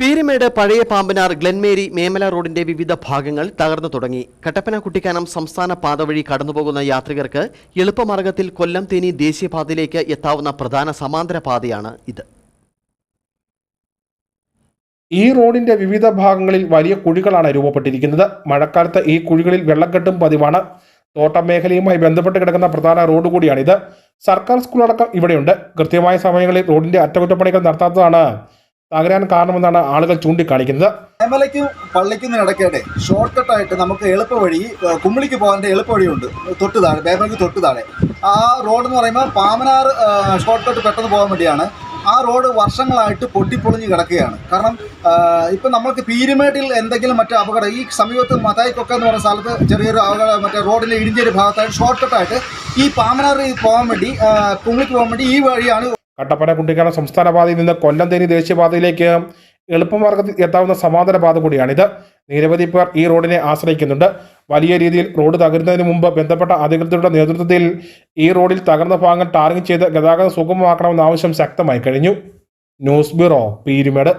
പീരുമേട് പഴയ പാമ്പനാർ ഗ്ലെൻമേരി മേമല റോഡിന്റെ വിവിധ ഭാഗങ്ങൾ തകർന്നു തുടങ്ങി. കട്ടപ്പന കുട്ടിക്കാനം സംസ്ഥാന പാത വഴി കടന്നുപോകുന്ന യാത്രികർക്ക് എളുപ്പമാർഗത്തിൽ കൊല്ലം തേനി ദേശീയപാതയിലേക്ക് എത്താവുന്ന പ്രധാന സമാന്തര പാതയാണ് ഇത്. ഈ റോഡിന്റെ വിവിധ ഭാഗങ്ങളിൽ വലിയ കുഴികളാണ് രൂപപ്പെട്ടിരിക്കുന്നത്. മഴക്കാലത്ത് ഈ കുഴികളിൽ വെള്ളക്കെട്ടും പതിവാണ്. തോട്ടം മേഖലയുമായി ബന്ധപ്പെട്ട് കിടക്കുന്ന പ്രധാന റോഡ് കൂടിയാണിത്. സർക്കാർ സ്കൂൾ അടക്കം ഇവിടെയുണ്ട്. കൃത്യമായ സമയങ്ങളിൽ റോഡിന്റെ അറ്റകുറ്റപ്പണികൾ നടത്താത്തതാണ്. തകരാൻ കാരണമെന്നാണ് ആളുകൾ ചൂണ്ടിക്കാണിക്കുന്നത്. ശബരിമലയ്ക്കും പള്ളിക്കും ഇടയ്ക്കിടെ ഷോർട്ട് കട്ടായിട്ട് നമുക്ക് എളുപ്പ വഴി കുമ്മിളിക്ക് പോകാൻ എളുപ്പ വഴിയുണ്ട് തൊട്ട് താഴെ ബേബർക്ക് തൊട്ട് താഴെ. ആ റോഡ് എന്ന് പറയുമ്പോൾ പാമനാർ ഷോർട്ട് കട്ട് പെട്ടെന്ന് പോകാൻ വേണ്ടിയാണ്. ആ റോഡ് വർഷങ്ങളായിട്ട് പൊട്ടിപ്പൊളിഞ്ഞ് കിടക്കുകയാണ്. കാരണം ഇപ്പം നമ്മൾക്ക് പീരുമേട്ടിൽ എന്തെങ്കിലും മറ്റു അപകടം ഈ സമീപത്ത് മതായിക്കൊക്കെ എന്ന് പറയുന്ന സ്ഥലത്ത് ചെറിയൊരു അപകടം മറ്റേ റോഡിലെ ഇടിഞ്ചൊരു ഭാഗത്തായിട്ട് ഷോർട്ട് കട്ടായിട്ട് ഈ പാമനാർ പോകാൻ വേണ്ടി കുമ്മിളിക്ക് പോകാൻ വേണ്ടി ഈ വഴിയാണ് കട്ടപ്പന കുട്ടിക്കാനം സംസ്ഥാന പാതയിൽ നിന്ന് കൊല്ലം തേനി ദേശീയപാതയിലേക്ക് എളുപ്പമാർഗത്തിൽ എത്താവുന്ന സമാന്തര പാത കൂടിയാണിത്. നിരവധി പേർ ഈ റോഡിനെ ആശ്രയിക്കുന്നുണ്ട്. വലിയ രീതിയിൽ റോഡ് തകരുന്നതിന് മുമ്പ് ബന്ധപ്പെട്ട അധികൃതരുടെ നേതൃത്വത്തിൽ ഈ റോഡിൽ തകർന്ന ഭാഗങ്ങൾ ടാറിംഗ് ചെയ്ത് ഗതാഗതം സുഗമമാക്കണമെന്ന ആവശ്യം ശക്തമായി കഴിഞ്ഞു. News bureau Peermade.